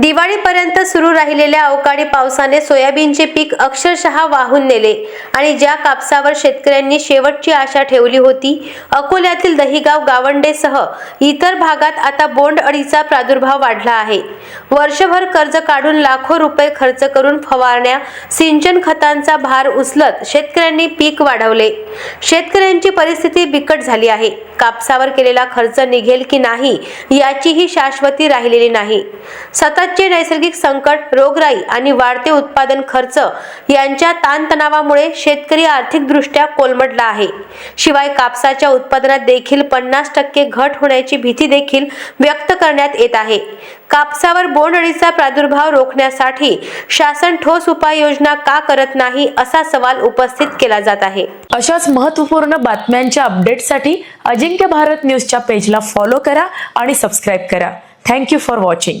दिवाळीपर्यंत सुरू राहिलेल्या अवकाळी पावसाने सोयाबीनचे पीक अक्षरशः वाहून नेले. आणि ज्या कापसावर शेतकऱ्यांनी शेवटची आशा ठेवली होती अकोल्यातील दहिगाव गावंडेसह इतर भागात आता बोंड अळीचा प्रादुर्भाव वाढला आहे. वर्षभर कर्ज काढून लाखो रुपये खर्च करून फवारण्या सिंचन खतांचा भार उचलत शेतकऱ्यांनी पीक वाढवले. शेतकऱ्यांची परिस्थिती बिकट झाली आहे. कापसावर केलेला खर्च निघेल की नाही याचीही शाश्वती राहिलेली नाही. सततचे नैसर्गिक संकट रोगराई आणि वाढते उत्पादन खर्च यांच्या ताणतणावामुळे शेतकरी आर्थिकदृष्ट्या कोलमडला आहे. शिवाय कापसाच्या उत्पादनात देखील पन्नास टक्के घट होण्याची भीती देखील व्यक्त करण्यात येत आहे. कापसावर बोंडअळीचा प्रादुर्भाव रोखण्यासाठी शासन ठोस उपाययोजना का करत नाही असा सवाल उपस्थित केला जात आहे. अशाच महत्त्वपूर्ण बातम्यांच्या अपडेटसाठी अजिंक्य भारत न्यूजच्या पेजला फॉलो करा आणि सबस्क्राईब करा. Thank you for watching.